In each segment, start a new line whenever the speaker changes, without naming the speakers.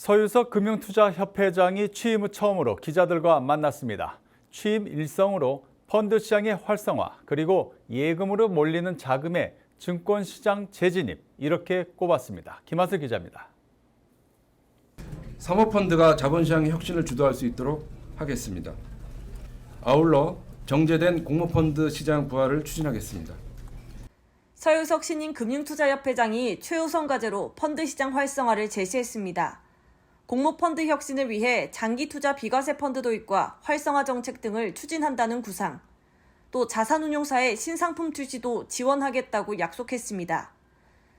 서유석 금융투자협회장이 취임 후 처음으로 기자들과 만났습니다. 취임 일성으로 펀드 시장의 활성화 그리고 예금으로 몰리는 자금의 증권시장 재진입 이렇게 꼽았습니다. 김하슬 기자입니다.
사모펀드가 자본시장의 혁신을 주도할 수 있도록 하겠습니다. 아울러 정제된 공모펀드 시장 부활을 추진하겠습니다.
서유석 신임 금융투자협회장이 최우선 과제로 펀드 시장 활성화를 제시했습니다. 공모펀드 혁신을 위해 장기 투자 비과세 펀드 도 입과 활성화 정책 등을 추진한다는 구상, 또 자산운용사의 신상품 출시도 지원하겠다고 약속했습니다.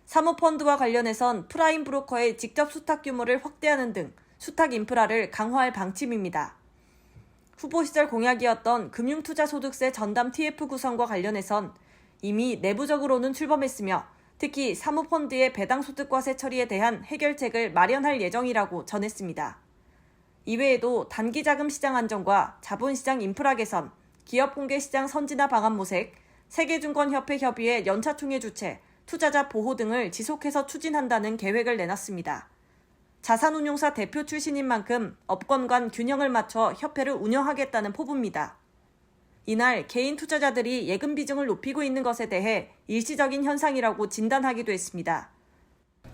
사모펀드와 관련해선 프라임 브로커의 직접 수탁 규모를 확대하는 등 수탁 인프라를 강화할 방침입니다. 후보 시절 공약이었던 금융투자소득세 전담 TF 구성과 관련해선 이미 내부적으로는 출범했으며 특히 사모펀드의 배당소득과세 처리에 대한 해결책을 마련할 예정이라고 전했습니다. 이외에도 단기 자금 시장 안정과 자본시장 인프라 개선, 기업 공개 시장 선진화 방안 모색, 세계증권협회 협의회 연차 총회 주최, 투자자 보호 등을 지속해서 추진한다는 계획을 내놨습니다. 자산운용사 대표 출신인 만큼 업권 간 균형을 맞춰 협회를 운영하겠다는 포부입니다. 이날 개인 투자자들이 예금 비중을 높이고 있는 것에 대해 일시적인 현상이라고 진단하기도 했습니다.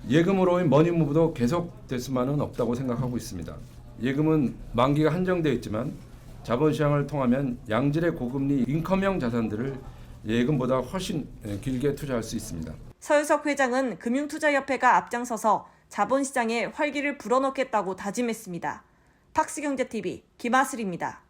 예금으로의 머니무브도 계속될 수만은 없다고 생각하고 있습니다. 예금은 만기가 한정되어 있지만 자본시장을 통하면 양질의 고금리 인컴형 자산들을 예금보다 훨씬 길게 투자할 수 있습니다.
서유석 회장은 금융투자협회가 앞장서서 자본시장에 활기를 불어넣겠다고 다짐했습니다. 팍스경제TV 김하슬입니다.